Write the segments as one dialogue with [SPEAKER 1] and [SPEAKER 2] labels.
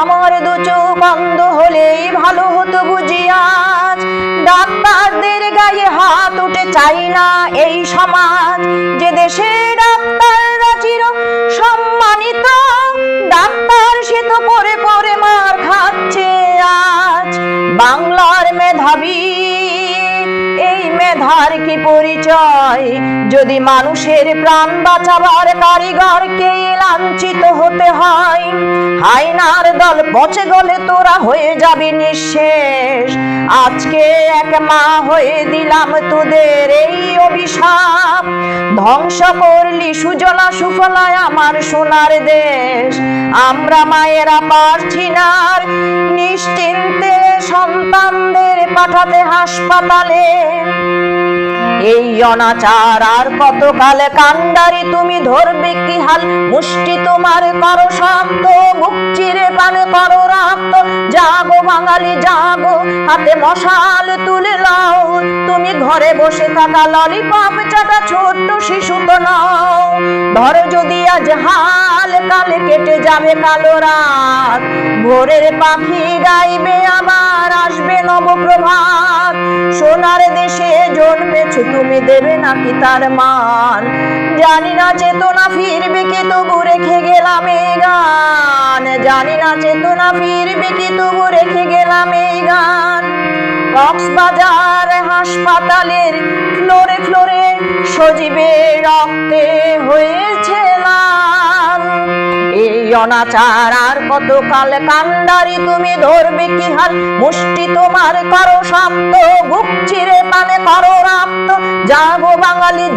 [SPEAKER 1] আমার দু চোখ অন্ধ হলেই ভালো হতো বুঝিয়াজ ডাক্তারদের গায়ে হাত উঠে চাই না এই সমাজ। যে দেশে ডাক্তাররা চির সম্মানিত ডাক্তার সে তো পরে পরে মার খাচ্ছে আজ। বাংলার মেধাবী, এই মেধার কি পরিচয়? যদি মানুষের প্রাণ বাঁচাবার কারিগরকে লাঞ্ছিত হতে হয় হাইনার দল পচে গলে তোরা হয়ে যাবি নিঃশেষ। আজকে এক মা হয়ে দিলাম তোদের এই অভিশাপ। ধ্বংস করলি সুজলা সুফলায় আমার সোনার দেশ। আমরা মায়েরা পারছি না নিশ্চিন্তে সন্তানদের পাঠাতে হাসপাতালে। এই অনাচার আর কতকালে কান্ডারি তুমি ধরবে, কি হাল মুষ্টি তোমার করো জাগো বাঙালি জাগো হাতে মশাল তুলে লাও তুমি ঘরে বসে থাকা ললিপপ চাটা ছোট্ট শিশু তো নাও। ধরো যদি আজ হাল, কালে কেটে যাবে কালো রাত। ভোরের পাখি গাইবে আবার, আসবে নবপ্রভাত। সোনার দেশে জন্মেছ, তুমি দেবে নাকি তার মান? জানি না, চেতনা ফিরবে কি, তবু রেখে গেলাম এই গান। জানি না চেতনা ফিরবে কি, তবু রেখে গেলাম এই গান। কক্সবাজার হাসপাতালের ফ্লোরে ফ্লোরে সজীবে রক্তে এই অনাচার আর কতকাল কান্ডারি তুমি ধরবে কি হাল? মুষ্টি তোমার করো বুক চিরে পানে করো বাঙালি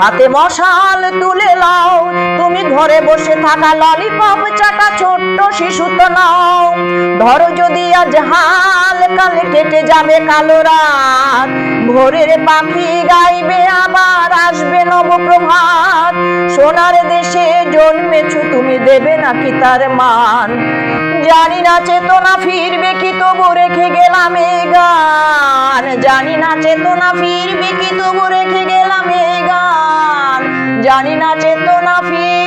[SPEAKER 1] হাতে মশাল তুলে লাও তুমি ঘরে বসে থাকা ললিপপ চাটা ছোট্ট শিশু তো নাও। ধরো যদি আজ হাল, কালে কেটে যাবে কালো রাত। ভোরের পাখি গাইবে আবার সোনার দেশে জন্মেছো, তুমি দেবে নাকি তার মান? জানি না চেতনা ফিরবে কি তবু রেখে গেলাম এ গান। জানি না চেতনা ফিরবে কি তবু রেখে গেলাম এ গান। জানি না চেতনা ফিরবে